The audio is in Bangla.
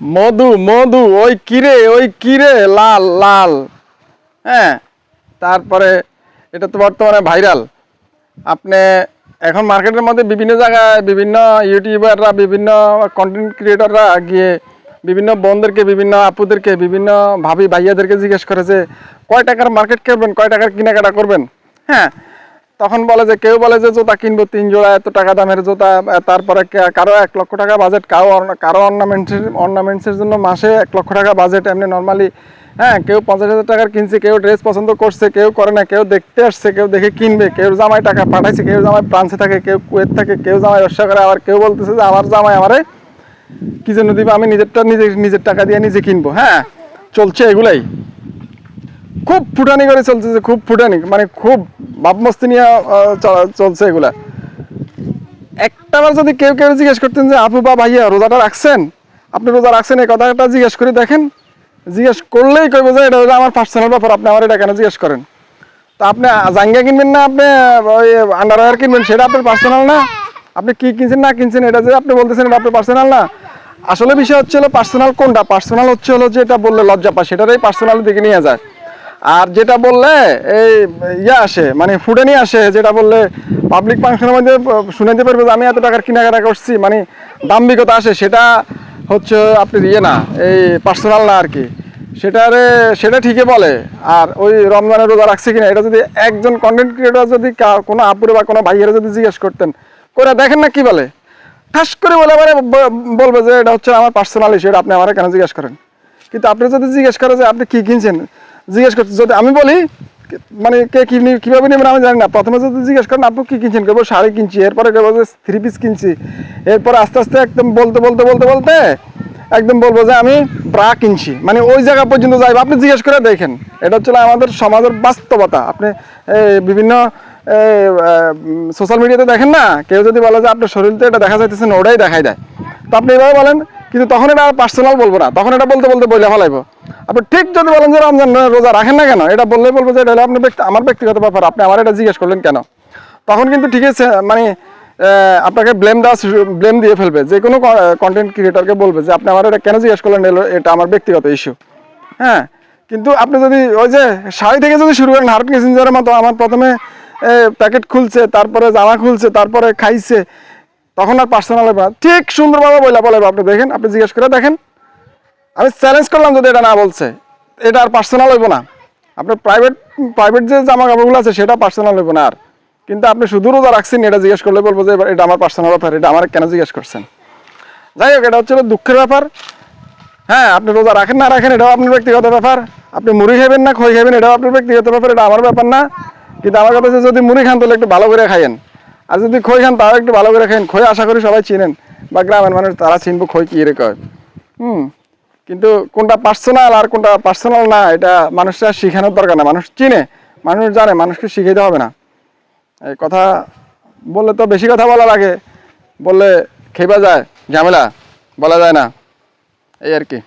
মধু মধু, ওই কিরে ওই কিরে, লাল লাল। হ্যাঁ তারপরে এটা তো বর্তমানে ভাইরাল। আপনি এখন মার্কেটের মধ্যে বিভিন্ন জায়গায় বিভিন্ন ইউটিউবাররা, বিভিন্ন কন্টেন্ট ক্রিয়েটররা গিয়ে বিভিন্ন বোনদেরকে বিভিন্ন আপুদেরকে, বিভিন্ন ভাবি ভাইয়াদেরকে জিজ্ঞেস করেছে, কয় টাকার মার্কেট করবেন কয় টাকার কেনাকাটা করবেন? হ্যাঁ তখন বলে যে, কেউ বলে যে, জুতা কিনবো তিন জোড়া, এত টাকা দামের জুতা তারপরে কারও এক লক্ষ টাকা বাজেট কারও কারও অর্নামেন্টসের অর্নামেন্টসের জন্য মাসে এক লক্ষ টাকা বাজেট এমনি নর্মালি হ্যাঁ কেউ পঞ্চাশ হাজার টাকার কিনছে, কেউ ড্রেস পছন্দ করছে, কেউ করে না, কেউ দেখতে আসছে, কেউ দেখে কিনবে, কেউ জামাই টাকা পাঠাইছে, কেউ জামাই ফ্রান্সে থাকে, কেউ কুয়েত থাকে, কেউ জামাই ব্যবসা করে, আবার কেউ বলতেছে যে, আমার জামাই আমারে কি জন্য দিবে? আমি নিজেরটা নিজে, নিজের টাকা দিয়ে নিজে কিনবো হ্যাঁ চলছে এগুলাই। খুব ফুটানি করে চলছে যে খুব ফুটানি মানে খুব ভাবমস্তি নিয়ে চলছে এগুলা। একটাবার যদি কেউ কেউ জিজ্ঞেস করতেন যে, আপু বা ভাইয়া, রোজাটা রাখছেন? আপনি রোজা রাখছেন? এই কথাটা জিজ্ঞেস করে দেখেন। জিজ্ঞেস করলেই কইব যে, এটা হলো আমার পার্সোনাল ব্যাপার, আপনি আমার এটা কেন জিজ্ঞেস করেন? তা আপনি জাঙ্গা কিনবেন না আপনি? ওই আন্ডারওয়্যার কিনবেন, সেটা আপনার পার্সোনাল না? আপনি কি কিনছেন, না কিনছেন, এটা যে আপনি বলতেছেন, এটা আপনার পার্সোনাল না? আসলে বিষয় হচ্ছে হলো পার্সোনাল কোনটা? পার্সোনাল হচ্ছে হলো যে এটা বললে লজ্জা পায়, সেটারই পার্সোনাল দিকে নিয়ে যায়। আর যেটা বললে, এই ইয়ে আসে মানে ফুডে আসে, যেটা বললে পাবলিক ফাংশনের মধ্যে শুনাইতে পারবে যে আমি এত টাকার কেনাকাটা করছি মানে দাম্ভিকতা আসে, সেটা হচ্ছে আপনি ইয়ে না, এই পার্সোনাল না আর কি সেটারে, সেটা ঠিকই বলে, আর ওই রমজানের রোজা রাখছে কিনা, এটা যদি একজন কন্টেন্ট ক্রিয়েটর যদি কোনো আপুরে বা কোনো ভাইয়েরা যদি জিজ্ঞেস করতেন করে দেখেন না কি বলে। ঠাস করে বলে ব- বলবে যে এটা হচ্ছে আমার পার্সোনাল ইস্যু এটা আপনি আমার কেন জিজ্ঞেস করেন? কিন্তু আপনি যদি জিজ্ঞেস করেন যে আপনি কী কিনছেন জিজ্ঞেস করতে, যদি আমি বলি মানে কে কি কীভাবে নেবেন আমি জানি না। প্রথমে যদি জিজ্ঞেস করেন আপনি কি কিনছেন? কেবল শাড়ি কিনছি। এরপরে কেবল যে, থ্রি পিস কিনছি। এরপরে আস্তে আস্তে একদম বলতে বলতে বলতে বলতে একদম বলব যে, আমি ব্রা কিনছি। মানে ওই জায়গা পর্যন্ত যাইব। আপনি জিজ্ঞেস করে দেখেন। এটা হচ্ছে আমাদের সমাজের বাস্তবতা। আপনি বিভিন্ন সোশ্যাল মিডিয়াতে দেখেন না? কেউ যদি বলে যে, আপনার শরীরতে এটা দেখা যাইতেছে না, ওটাই দেখাই দেয়। তো আপনি এভাবে বলেন কিন্তু তখন এটা পার্সোনাল বলব না। তখন এটা বলতে বলতে বলে ফেলাইব। আপনি ঠিক যদি বলেন যে রমজান রোজা রাখেন না কেন, এটা বললেই বলব যে এটা হলো আপনার ব্যক্তি আমার ব্যক্তিগত ব্যাপার। আপনি আমার এটা জিজ্ঞেস করলেন কেন? তখন কিন্তু ঠিক আছে মানে আপনাকে ব্লেম দেওয়া ব্লেম দিয়ে ফেলবে। যে কোনো কন্টেন্ট ক্রিয়েটরকে বলবে যে আপনি আমার এটা কেন জিজ্ঞেস করলেন, এটা আমার ব্যক্তিগত ইস্যু হ্যাঁ? কিন্তু আপনি যদি ওই যে শাড়ি থেকে যদি শুরু করেন হার্ট মেসেঞ্জারের মতো, আমার প্রথমে প্যাকেট খুলছে, তারপরে জামা খুলছে, তারপরে খাইছে তখন আর পার্সোনাল ঠিক সুন্দরভাবে বইলা বলে আপনি দেখেন, আপনি জিজ্ঞেস করে দেখেন। আমি চ্যালেঞ্জ করলাম যদি এটা না বলছে, এটা আর পার্সোনাল হইব না। আপনার প্রাইভেট প্রাইভেট যে জামা কাপড়গুলো আছে, সেটা পার্সোনাল হইব না আর। কিন্তু আপনি শুধু রোজা রাখছেন, এটা জিজ্ঞেস করলে বলব যে, এটা আমার পার্সোনাল ব্যাপার, এটা আমার কেন জিজ্ঞেস করছেন? যাই হোক, এটা হচ্ছে দুঃখের ব্যাপার। হ্যাঁ আপনি রোজা রাখেন না রাখেন, এটাও আপনার ব্যক্তিগত ব্যাপার। আপনি মুড়ি খাবেন না, খই খাবেন, এটাও আপনার ব্যক্তিগত ব্যাপার, এটা আমার ব্যাপার না। কিন্তু আমার কথা যদি মুড়ি খান, তাহলে একটু ভালো করে খাইয়েন। আর যদি খই খান, তাও একটু ভালো করে খাইন খই আশা করি সবাই চিনেন, বা গ্রামের মানুষ তারা চিনবো খই কি রে কয় হুম, কিন্তু কোনটা পার্সোনাল আর কোনটা পার্সোনাল না, এটা মানুষরা শেখানোর দরকার না। মানুষ চিনে, মানুষ জানে, মানুষকে শিখাইতে হবে না। এই কথা বললে তো বেশি কথা বলা লাগে, বললে খেপা যায়, ঝামেলা বলা যায় না। এই আর কি।